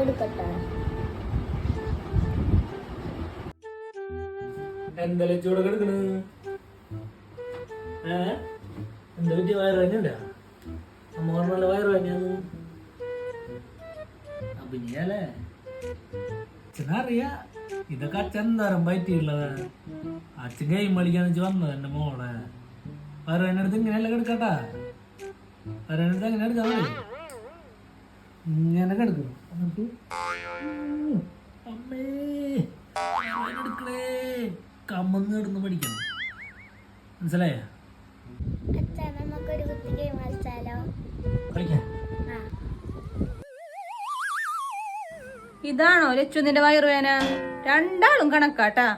എടുക്കട്ടെ ഇതൊക്കെ അച്ഛൻ തരം പറ്റിയുള്ളതാണ് അച്ഛൻ ഗെയിം കളിക്കാന്ന് വെച്ച് വന്നത് എന്റെ മോളെ. വരവേനടുത്ത് ഇങ്ങനെയല്ല ഇങ്ങനെ കിടക്കും. എന്നിട്ട് അമ്മേ കമ്മന്ന് കിടന്ന് പഠിക്കണം. മനസ്സിലായ? ഇതാണോ ലച്ചു നിന്റെ വയറുവേന രണ്ടാളും കണക്കാട്ടാ.